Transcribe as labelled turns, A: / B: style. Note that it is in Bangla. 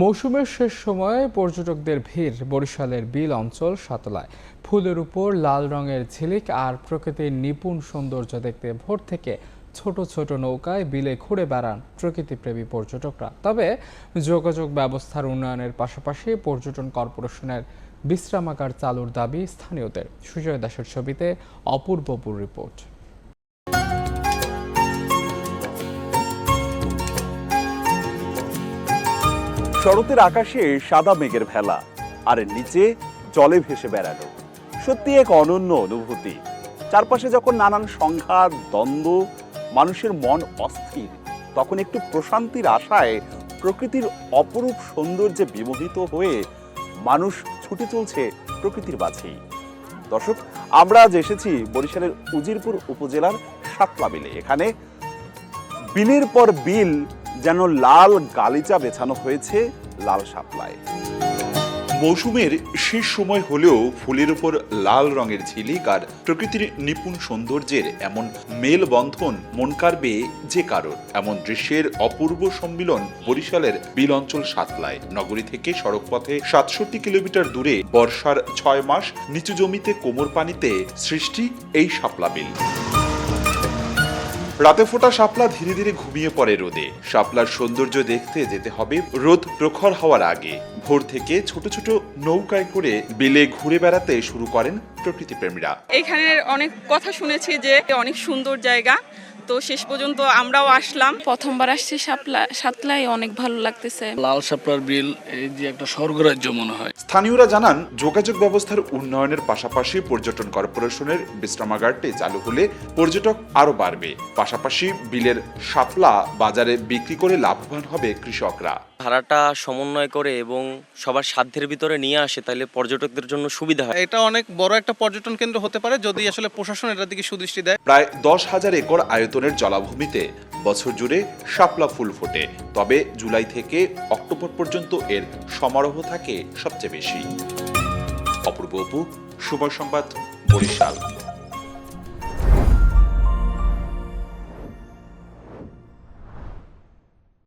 A: মৌসুমের শেষ সময়ে পর্যটকদের ভিড় বরিশালের বিল অঞ্চল সাতলায়। ফুলের উপর লাল রঙের ঝিলিক আর প্রকৃতির নিপুণ সৌন্দর্য দেখতে ভোর থেকে ছোট ছোট নৌকায় বিলে ঘুরে বেড়ান প্রকৃতিপ্রেমী পর্যটকরা। তবে যোগাযোগ ব্যবস্থার উন্নয়নের পাশাপাশি পর্যটন কর্পোরেশনের বিশ্রামাগার চালুর দাবি স্থানীয়দের। সুজয় দাসের ছবিতে অপূর্বপুর রিপোর্ট।
B: শরতের আকাশে সাদা মেঘের ভেলা, আর নিচে জলে ভেসে বেড়ানো। সত্যি এক অনন্য অনুভূতি। চারপাশে যখন নানান সংঘাত, দ্বন্দ্ব, মানুষের মন অস্থির, তখন একটু প্রশান্তির আশায় প্রকৃতির অপরূপ সৌন্দর্যে বিমোহিত হয়ে মানুষ ছুটে চলছে প্রকৃতির বাছেই দর্শক, আমরা আজ এসেছি বরিশালের উজিরপুর উপজেলার সাতলা বিলে। এখানে বিলের পর বিল যেন লাল গালিচা বেছানো হয়েছে লাল শাপলায়।
C: মৌসুমের শেষ সময় হলেও ফুলের উপর লাল রঙের ঝিলিক আর প্রকৃতির নিপুণ সৌন্দর্যের এমন মেলবন্ধন মন কাড়বে যে কারোর। এমন দৃশ্যের অপূর্ব সম্মিলন বরিশালের বিল অঞ্চল সাতলায়। নগরী থেকে সড়কপথে সাতষট্টি কিলোমিটার দূরে বর্ষার ছয় মাস নিচু জমিতে কোমর পানিতে সৃষ্টি এই শাপলা বিল। রাতে ফোটা শাপলা ধীরে ধীরে ঘুমিয়ে পড়ে রোদে। শাপলার সৌন্দর্য দেখতে যেতে হবে রোদ প্রখর হওয়ার আগে। ভোর থেকে ছোট ছোট নৌকায় করে বিলে ঘুরে বেড়াতে শুরু করেন প্রকৃতিপ্রেমীরা।
D: এখানে অনেক কথা শুনেছি যে অনেক সুন্দর জায়গা। তো শেষ পর্যন্ত আমরাও আসলাম।
E: প্রথমবার আসছি সাপলা সাতলাই অনেক ভালো লাগতেছে।
F: লাল সাপলার বিল এই যে একটা স্বর্গরাজ্য মনে হয়।
C: স্থানীয়রা জানান যোগাযোগ ব্যবস্থার উন্নয়নের পাশাপাশি পর্যটন কর্পোরেশনের বিশ্রামাগারটি চালু হলে পর্যটক আরও বাড়বে। পাশাপাশি বিলের সাপলা বাজারে বিক্রি করে লাভবান হবে কৃষকরা।
G: ভাড়াটা সমন্বয় করে এবং সবার সাধ্যের ভিতরে নিয়ে আসে তাহলে পর্যটকদের জন্য সুবিধা হয়।
H: এটা অনেক বড় একটা পর্যটন কেন্দ্র হতে পারে যদি আসলে প্রশাসন এটার দিকে সুদৃষ্টি দেয়।
C: প্রায় দশ হাজার একর আয়তনের জলাভূমিতে বছর জুড়ে শাপলা ফুল ফোটে তবে জুলাই থেকে অক্টোবর পর্যন্ত এর সমারোহ থাকে সবচেয়ে বেশি। অপূর্ব অপু সময় সংবাদ বরিশাল।